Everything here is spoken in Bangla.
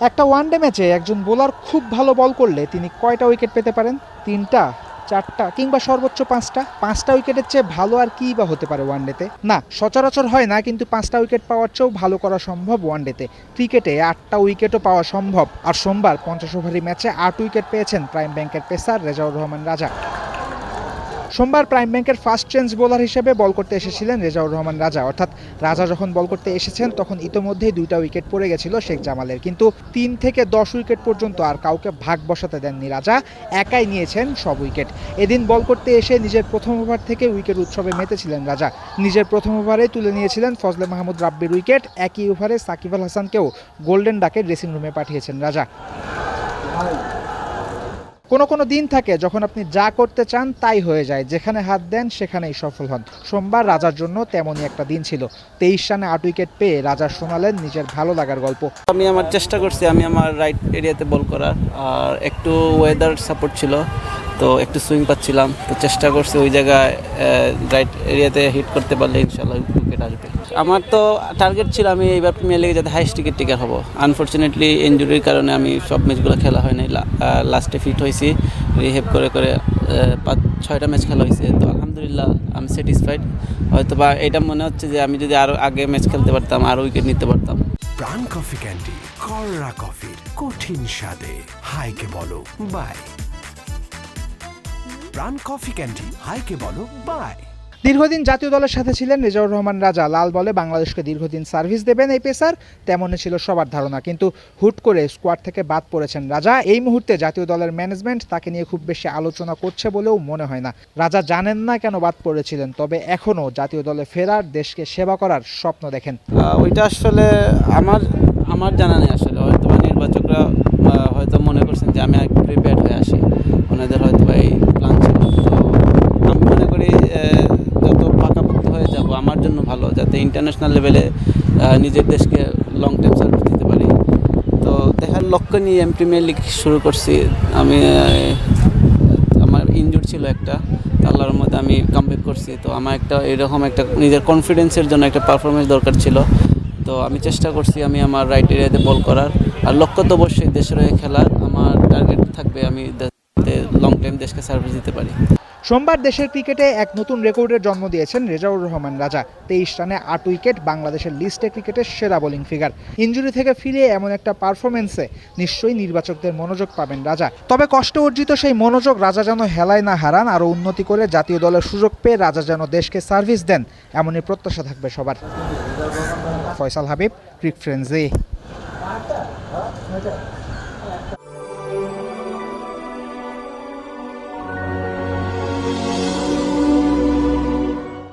একটা ওয়ানডে ম্যাচে একজন বোলার খুব ভালো বল করলে তিনি কয়টা উইকেট পেতে পারেন? তিনটা, চারটা কিংবা সর্বোচ্চ পাঁচটা? পাঁচটা উইকেটের চেয়ে ভালো আর কী বা হতে পারে ওয়ানডেতে না, সচরাচর হয় না, কিন্তু পাঁচটা উইকেট পাওয়ার চেয়েও ভালো করা সম্ভব ওয়ানডেতে ক্রিকেটে আটটা উইকেটও পাওয়া সম্ভব। আর সোমবার পঞ্চাশ ওভারি ম্যাচে আট উইকেট পেয়েছেন প্রাইম ব্যাংকের পেসার রেজাউর রহমান রাজা। সোমবার প্রাইম ব্যাংকের ফার্স্ট চেঞ্জ বোলার হিসেবে বল করতে এসেছিলেন রেজাউর রহমান রাজা। অর্থাৎ রাজা যখন বল করতে এসেছেন, তখন ইতোমধ্যেই দুইটা উইকেট পড়ে গেছিল শেখ জামালের। কিন্তু তিন থেকে দশ উইকেট পর্যন্ত আর কাউকে ভাগ বসাতে দেননি রাজা, একাই নিয়েছেন সব উইকেট। এদিন বল করতে এসে নিজের প্রথম ওভার থেকে উইকেট উৎসবে মেতেছিলেন রাজা। নিজের প্রথম ওভারে তুলে নিয়েছিলেন ফজলে মাহমুদ রাব্বির উইকেট, একই ওভারে সাকিব আল হাসানকেও গোল্ডেন ডাকে ড্রেসিং রুমে পাঠিয়েছেন রাজা। কোনো কোনো দিন থাকে যখন আপনি যা করতে চান তাই হয়ে যায়। যেখানে হাত দেন সেখানেই সফল হন। সোমবার রাজার জন্য তেমনই একটা দিন ছিল। তেইশ রানে আট উইকেট পেয়ে রাজা শোনালেন নিজের ভালো লাগার গল্প। আমি আমার চেষ্টা করছি, আমি আমার রাইট এরিয়াতে বল করার। আর একটু ওয়েদার সাপোর্ট ছিল। তো একটু সুইং পাচ্ছিলাম। তো চেষ্টা করছি ওই জায়গায় রাইট এরিয়াতে হিট করতে পারলে ইনশাল্লাহ উইকেট আসবে। আমার তো টার্গেট ছিল আমি এইবার প্রিমিয়ার লিগে যাতে হাইস্ট টিকিট টিকার হব। আনফর্চুনেটলি ইঞ্জুরির কারণে আমি সব ম্যাচগুলো খেলা হয়নি লাস্টে ফিট হয়েছি। রিহেভ করে করে পাঁচ, ছয়টা ম্যাচ খেলা হয়েছে। তো আলহামদুলিল্লাহ আমি স্যাটিসফাইড হয়তো বা এটা মনে হচ্ছে যে আমি যদি আরও আগে ম্যাচ খেলতে পারতাম আরও উইকেট নিতে পারতাম। প্রাণ কফি ক্যান্ডি কররা কফির কঠিন স্বাদে। হাইকে বলো বাই প্রাণ কফি ক্যান্ডি হাইকে বলো বাই দীর্ঘদিন জাতীয় দলের সাথে ছিলেন রেজাউর রহমান রাজা লাল বলে বাংলাদেশকে দীর্ঘদিন সার্ভিস দেবেন এই পেসার তেমনই ছিল সবার ধারণা কিন্তু হুট করে স্কোয়াড থেকে বাদ পড়েছেন রাজা। এই মুহূর্তে জাতীয় দলের ম্যানেজমেন্ট তাকে নিয়ে খুব বেশি আলোচনা করছে বলেও মনে হয় না। রাজা জানেন না কেন বাদ পড়েছিলেন তবে এখনও জাতীয় দলে ফেরার দেশকে সেবা করার স্বপ্ন দেখেন। ওইটা আসলে আমার আমার জানা নেই আসলে হয়তো নির্বাচকরা হয়তো মনে করছেন যে আমি প্রিপেয়ার হয়ে আসি ওনাদের হয়তো বা এই প্ল্যান ছিল তো আমি মনে করি আহ, যত পাকাপোক্ত হয়ে যাব আমার জন্য ভালো যাতে ইন্টারন্যাশনাল লেভেলে নিজের দেশকে লং টাইম সার্ভিস দিতে পারি। তো দেখার লক্ষ্য নিয়ে আমি প্রিমিয়ার লিগ শুরু করছি। আমি আমার ইনজুর ছিল একটা। আল্লাহর মধ্যে আমি কামব্যাক করছি। তো আমার একটা এরকম একটা নিজের কনফিডেন্সের জন্য একটা পারফরমেন্স দরকার ছিল। তো আমি চেষ্টা করছি আমি আমার রাইট এরিয়াতে বল করার। আর লক্ষ্য তো অবশ্যই দেশের হয়ে খেলার। আমার টার্গেট থাকবে আমি লং টাইম দেশকে সার্ভিস দিতে পারি। সোমবার দেশের ক্রিকেটে এক নতুন রেকর্ডের জন্ম দিয়েছেন রেজাউর রহমান রাজা। তেইশ রানে আট উইকেট, বাংলাদেশের লিস্টে ক্রিকেটের সেরা বোলিং ফিগার ইঞ্জুরি থেকে ফিরে এমন একটা পারফরমেন্সে নিশ্চয়ই নির্বাচকদের মনোযোগ পাবেন রাজা। তবে কষ্ট অর্জিত সেই মনোযোগ রাজা যেন হেলায় না হারান, আরও উন্নতি করে জাতীয় দলের সুযোগ পেয়ে রাজা যেন দেশকে সার্ভিস দেন, এমনই প্রত্যাশা থাকবে সবার। ফয়সাল হাবিব, ক্রিক ফ্রেন্সি।